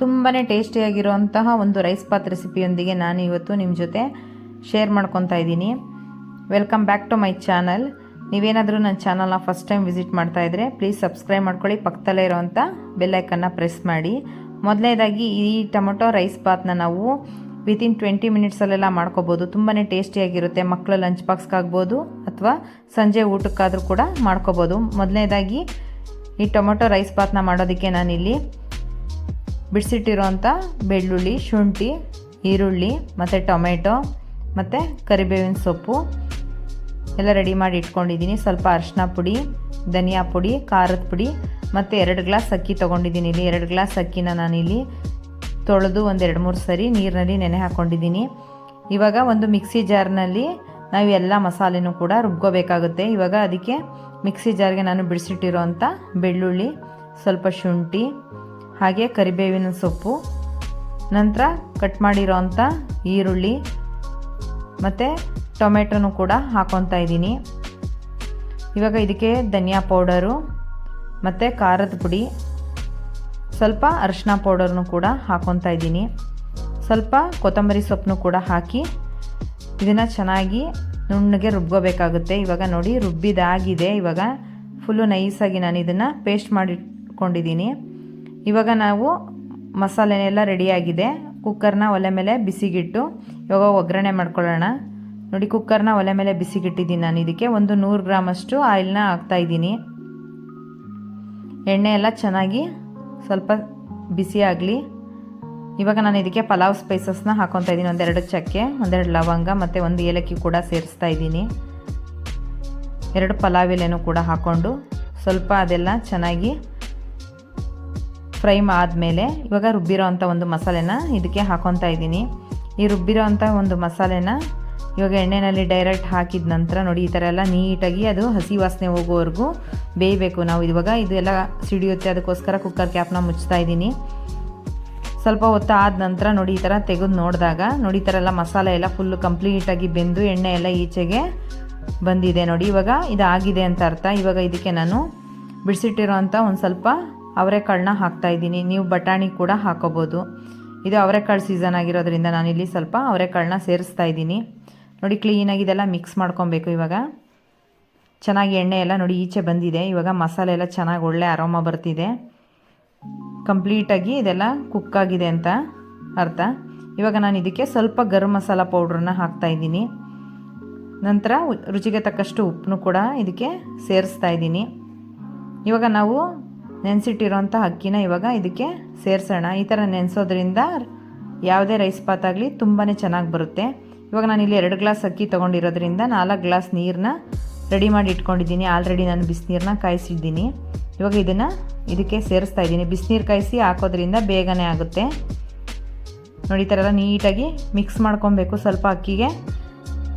ತುಂಬಾ ಟೇಸ್ಟಿಯಾಗಿರುವಂತಹ ಒಂದು rice path ರೆಸಿಪಿಯೊಂದಿಗೆ ನಾನು ಇವತ್ತು ನಿಮ್ಮ ಜೊತೆ ಶೇರ್ ಮಾಡ್ಕೊತಾ ಇದ್ದೀನಿ. Welcome back to my channel ನೀವೇನಾದರೂ ನನ್ನ ಚಾನಲ್ನ ಫಸ್ಟ್ ಟೈಮ್ ವಿಸಿಟ್ ಮಾಡ್ತಾ ಇದ್ದರೆ ಪ್ಲೀಸ್ ಸಬ್ಸ್ಕ್ರೈಬ್ ಮಾಡ್ಕೊಳ್ಳಿ. ಪಕ್ಕದಲ್ಲೇ ಇರೋವಂಥ ಬೆಲ್ಲೈಕನ್ನ ಪ್ರೆಸ್ ಮಾಡಿ. ಮೊದಲನೇದಾಗಿ ಈ ಟೊಮೊಟೊ ರೈಸ್ ಪಾತ್ನ ನಾವು ವಿತಿನ್ ಟ್ವೆಂಟಿ ಮಿನಿಟ್ಸಲ್ಲೆಲ್ಲ ಮಾಡ್ಕೋಬೋದು. ತುಂಬಾ ಟೇಸ್ಟಿಯಾಗಿರುತ್ತೆ ಮಕ್ಕಳ ಲಂಚ್ ಬಾಕ್ಸ್ಗಾಗ್ಬೋದು ಅಥವಾ ಸಂಜೆ ಊಟಕ್ಕಾದರೂ ಕೂಡ ಮಾಡ್ಕೋಬೋದು. ಮೊದಲನೇದಾಗಿ ಈ ಟೊಮೊಟೊ ರೈಸ್ ಪಾತ್ನ ಮಾಡೋದಕ್ಕೆ ನಾನಿಲ್ಲಿ ಬಿಡಿಸಿಟ್ಟಿರೋಂಥ ಬೆಳ್ಳುಳ್ಳಿ, ಶುಂಠಿ, ಈರುಳ್ಳಿ, ಮತ್ತು ಟೊಮೆಟೊ, ಮತ್ತು ಕರಿಬೇವಿನ ಸೊಪ್ಪು. ಎಲ್ಲ ರೆಡಿ ಮಾಡಿ ಇಟ್ಕೊಂಡಿದ್ದೀನಿ. ಸ್ವಲ್ಪ ಅರಿಶಿನ ಪುಡಿ, ಧನಿಯಾ ಪುಡಿ, ಖಾರದ ಪುಡಿ, ಮತ್ತು ಎರಡು ಗ್ಲಾಸ್ ಅಕ್ಕಿ ತೊಗೊಂಡಿದ್ದೀನಿ. ಇಲ್ಲಿ ಎರಡು ಗ್ಲಾಸ್ ಅಕ್ಕಿನ ನಾನಿಲ್ಲಿ ತೊಳೆದು ಒಂದು ಎರಡು ಮೂರು ಸರಿ ನೀರಿನಲ್ಲಿ ನೆನೆ ಹಾಕ್ಕೊಂಡಿದ್ದೀನಿ ಇವಾಗ ಒಂದು ಮಿಕ್ಸಿ ಜಾರ್ನಲ್ಲಿ ನಾವು ಎಲ್ಲ ಮಸಾಲೆನೂ ಕೂಡ ರುಬ್ಕೋಬೇಕಾಗುತ್ತೆ. ಇವಾಗ ಅದಕ್ಕೆ ಮಿಕ್ಸಿ ಜಾರ್ಗೆ ನಾನು ಬಿಡಿಸಿಟ್ಟಿರೋಂಥ ಬೆಳ್ಳುಳ್ಳಿ, ಸ್ವಲ್ಪ ಶುಂಠಿ ಹಾಗೆ ಕರಿಬೇವಿನ ಸೊಪ್ಪು, ನಂತರ ಕಟ್ ಮಾಡಿರೋಂಥ ಈರುಳ್ಳಿ ಮತ್ತು ಟೊಮೆಟೊನು ಕೂಡ ಹಾಕೊತಾ ಇದ್ದೀನಿ. ಇವಾಗ ಇದಕ್ಕೆ ಧನಿಯಾ ಪೌಡರು ಮತ್ತು ಖಾರದ ಪುಡಿ, ಸ್ವಲ್ಪ ಅರಿಶಿನ ಪೌಡರ್ನು ಕೂಡ ಹಾಕೊತಾ ಇದ್ದೀನಿ. ಸ್ವಲ್ಪ ಕೊತ್ತಂಬರಿ ಸೊಪ್ಪನ್ನು ಕೂಡ ಹಾಕಿ ಇದನ್ನು ಚೆನ್ನಾಗಿ ನುಣ್ಣಗೆ ರುಬ್ಕೋಬೇಕಾಗುತ್ತೆ. ಇವಾಗ ನೋಡಿ ರುಬ್ಬಿದಾಗಿದೆ. ಇವಾಗ ಫುಲ್ಲು ನೈಸಾಗಿ ನಾನು ಇದನ್ನು ಪೇಸ್ಟ್ ಮಾಡಿಟ್ಕೊಂಡಿದ್ದೀನಿ. ಇವಾಗ ನಾವು ಮಸಾಲೆನೆಲ್ಲ ರೆಡಿಯಾಗಿದೆ. ಕುಕ್ಕರ್ನ ಒಲೆ ಮೇಲೆ ಬಿಸಿಗಿಟ್ಟು, ಇವಾಗ ಒಗ್ಗರಣೆ ಮಾಡ್ಕೊಳ್ಳೋಣ. ನೋಡಿ, ಕುಕ್ಕರ್ನ ಒಲೆ ಮೇಲೆ ಬಿಸಿಗಿಟ್ಟಿದ್ದೀನಿ ನಾನು. ಇದಕ್ಕೆ ಒಂದು ನೂರು ಗ್ರಾಮಷ್ಟು ಆಯಿಲ್ನ ಹಾಕ್ತಾಯಿದ್ದೀನಿ ಎಣ್ಣೆ ಎಲ್ಲ ಚೆನ್ನಾಗಿ ಸ್ವಲ್ಪ ಬಿಸಿ ಆಗಲಿ. ಇವಾಗ ನಾನು ಇದಕ್ಕೆ ಪಲಾವ್ ಸ್ಪೈಸಸ್ನ ಹಾಕೊತಾ ಇದ್ದೀನಿ. ಒಂದೆರಡು ಚಕ್ಕೆ, ಒಂದೆರಡು ಲವಂಗ ಮತ್ತು ಒಂದು ಏಲಕ್ಕಿ ಕೂಡ ಸೇರಿಸ್ತಾ ಇದ್ದೀನಿ. ಎರಡು ಪಲಾವ್ ಎಲೆನೂ ಕೂಡ ಹಾಕ್ಕೊಂಡು ಸ್ವಲ್ಪ ಅದೆಲ್ಲ ಚೆನ್ನಾಗಿ ಫ್ರೈ ಆದಮೇಲೆ ಇವಾಗ ರುಬ್ಬಿರೋ ಅಂಥ ಒಂದು ಮಸಾಲೆನ ಇದಕ್ಕೆ ಹಾಕೊತಾ ಇದ್ದೀನಿ. ಈ ರುಬ್ಬಿರೋ ಅಂಥ ಒಂದು ಮಸಾಲೆನ ಇವಾಗ ಎಣ್ಣೆಯಲ್ಲಿ ಡೈರೆಕ್ಟ್ ಹಾಕಿದ ನಂತರ ನೋಡಿ, ಈ ಥರ ಎಲ್ಲ ನೀಟಾಗಿ ಅದು ಹಸಿ ವಾಸನೆ ಹೋಗೋವರೆಗೂ ಬೇಯಬೇಕು. ನಾವು ಇವಾಗ ಇದೆಲ್ಲ ಸಿಡಿಯುತ್ತೆ, ಅದಕ್ಕೋಸ್ಕರ ಕುಕ್ಕರ್ ಕ್ಯಾಪ್ನ ಮುಚ್ತಾ ಇದ್ದೀನಿ. ಸ್ವಲ್ಪ ಹೊತ್ತು ಆದ ನಂತರ ನೋಡಿ, ಈ ಥರ ತೆಗೆದು ನೋಡಿದಾಗ ನೋಡಿ, ಈ ಥರ ಎಲ್ಲ ಮಸಾಲೆ ಎಲ್ಲ ಫುಲ್ಲು ಕಂಪ್ಲೀಟಾಗಿ ಬೆಂದು ಎಣ್ಣೆ ಎಲ್ಲ ಈಚೆಗೆ ಬಂದಿದೆ ನೋಡಿ. ಇವಾಗ ಇದಾಗಿದೆ ಅಂತ ಅರ್ಥ. ಇವಾಗ ಇದಕ್ಕೆ ನಾನು ಬಿಡಿಸಿಟ್ಟಿರೋಂಥ ಒಂದು ಸ್ವಲ್ಪ ಅವರೆಕಾಳನ್ನ ಹಾಕ್ತಾ ಇದ್ದೀನಿ. ನೀವು ಬಟಾಣಿ ಕೂಡ ಹಾಕೋಬೋದು. ಇದು ಅವರೆಕಾಳು ಸೀಸನ್ ಆಗಿರೋದ್ರಿಂದ ನಾನಿಲ್ಲಿ ಸ್ವಲ್ಪ ಅವರೆಕಾಳನ್ನ ಸೇರಿಸ್ತಾ ಇದ್ದೀನಿ. ನೋಡಿ ಕ್ಲೀನಾಗಿ ಇದೆಲ್ಲ ಮಿಕ್ಸ್ ಮಾಡ್ಕೊಬೇಕು ಇವಾಗ. ಚೆನ್ನಾಗಿ ಎಣ್ಣೆ ಎಲ್ಲ ನೋಡಿ ಈಚೆ ಬಂದಿದೆ. ಇವಾಗ ಮಸಾಲೆ ಎಲ್ಲ ಚೆನ್ನಾಗಿ ಒಳ್ಳೆ ಅರೋಮ ಬರ್ತಿದೆ. ಕಂಪ್ಲೀಟಾಗಿ ಇದೆಲ್ಲ ಕುಕ್ ಆಗಿದೆ ಅಂತ ಅರ್ಥ. ಇವಾಗ ನಾನು ಇದಕ್ಕೆ ಸ್ವಲ್ಪ ಗರಂ ಮಸಾಲ ಪೌಡ್ರನ್ನ ಹಾಕ್ತಾ ಇದ್ದೀನಿ. ನಂತರ ರುಚಿಗೆ ತಕ್ಕಷ್ಟು ಉಪ್ಪನ್ನು ಕೂಡ ಇದಕ್ಕೆ ಸೇರಿಸ್ತಾ ಇದ್ದೀನಿ. ಇವಾಗ ನಾವು ನೆನೆಸಿಟ್ಟಿರೋಂಥ ಅಕ್ಕಿನ ಇವಾಗ ಇದಕ್ಕೆ ಸೇರಿಸೋಣ. ಈ ಥರ ನೆನೆಸೋದ್ರಿಂದ ಯಾವುದೇ ರೈಸ್ ಪಾತ್ ಆಗಲಿ ತುಂಬಾ ಚೆನ್ನಾಗಿ ಬರುತ್ತೆ. ಇವಾಗ ನಾನು ಇಲ್ಲಿ ಎರಡು ಗ್ಲಾಸ್ ಅಕ್ಕಿ ತೊಗೊಂಡಿರೋದ್ರಿಂದ ನಾಲ್ಕು ಗ್ಲಾಸ್ ನೀರನ್ನ ರೆಡಿ ಮಾಡಿ ಇಟ್ಕೊಂಡಿದ್ದೀನಿ. ಆಲ್ರೆಡಿ ನಾನು ಬಿಸಿನೀರನ್ನ ಕಾಯಿಸಿದ್ದೀನಿ. ಇವಾಗ ಇದನ್ನು ಇದಕ್ಕೆ ಸೇರಿಸ್ತಾ ಇದ್ದೀನಿ. ಬಿಸಿನೀರು ಕಾಯಿಸಿ ಹಾಕೋದ್ರಿಂದ ಬೇಗನೆ ಆಗುತ್ತೆ. ನೋಡಿ, ಈ ಥರ ಎಲ್ಲ ನೀಟಾಗಿ ಮಿಕ್ಸ್ ಮಾಡ್ಕೊಬೇಕು. ಸ್ವಲ್ಪ ಅಕ್ಕಿಗೆ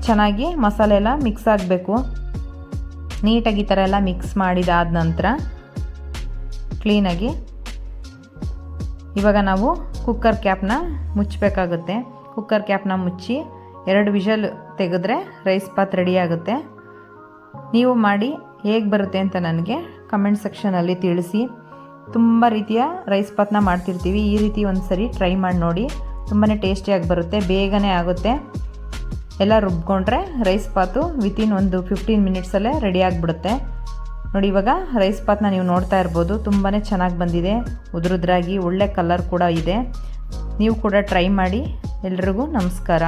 ಚೆನ್ನಾಗಿ ಮಸಾಲೆ ಎಲ್ಲ ಮಿಕ್ಸ್ ಆಗಬೇಕು. ನೀಟಾಗಿ ಈ ಥರ ಎಲ್ಲ ಮಿಕ್ಸ್ ಮಾಡಿದಾದ ನಂತರ ಕ್ಲೀನಾಗಿ ಇವಾಗ ನಾವು ಕುಕ್ಕರ್ ಕ್ಯಾಪ್ನ ಮುಚ್ಚಬೇಕಾಗುತ್ತೆ ಕುಕ್ಕರ್ ಕ್ಯಾಪ್ನ ಮುಚ್ಚಿ ಎರಡು ವಿಷಲ್ ತೆಗೆದ್ರೆ ರೈಸ್ ಪಾತ್ ರೆಡಿ ಆಗುತ್ತೆ. ನೀವು ಮಾಡಿ ಹೇಗೆ ಬರುತ್ತೆ ಅಂತ ನನಗೆ ಕಮೆಂಟ್ ಸೆಕ್ಷನಲ್ಲಿ ತಿಳಿಸಿ. ತುಂಬ ರೀತಿಯ ರೈಸ್ ಪಾತ್ನ ಮಾಡ್ತಿರ್ತೀವಿ. ಈ ರೀತಿ ಒಂದು ಸರಿ ಟ್ರೈ ಮಾಡಿ ನೋಡಿ. ತುಂಬಾ ಟೇಸ್ಟಿಯಾಗಿ ಬರುತ್ತೆ. ಬೇಗನೆ ಆಗುತ್ತೆ. ಎಲ್ಲ ರುಬ್ಕೊಂಡ್ರೆ ರೈಸ್ ಪಾತು ವಿತಿನ್ ಒಂದು ಫಿಫ್ಟೀನ್ ಮಿನಿಟ್ಸಲ್ಲೇ ರೆಡಿ ಆಗಿಬಿಡುತ್ತೆ. ನೋಡಿ, ಇವಾಗ ರೈಸ್ ಪಾತ್ನ ನೀವು ನೋಡ್ತಾ ಇರ್ಬೋದು ತುಂಬಾ ಚೆನ್ನಾಗಿ ಬಂದಿದೆ. ಉದುರುದ್ರಾಗಿ ಒಳ್ಳೆ ಕಲರ್ ಕೂಡ ಇದೆ. ನೀವು ಕೂಡ ಟ್ರೈ ಮಾಡಿ. ಎಲ್ರಿಗೂ ನಮಸ್ಕಾರ.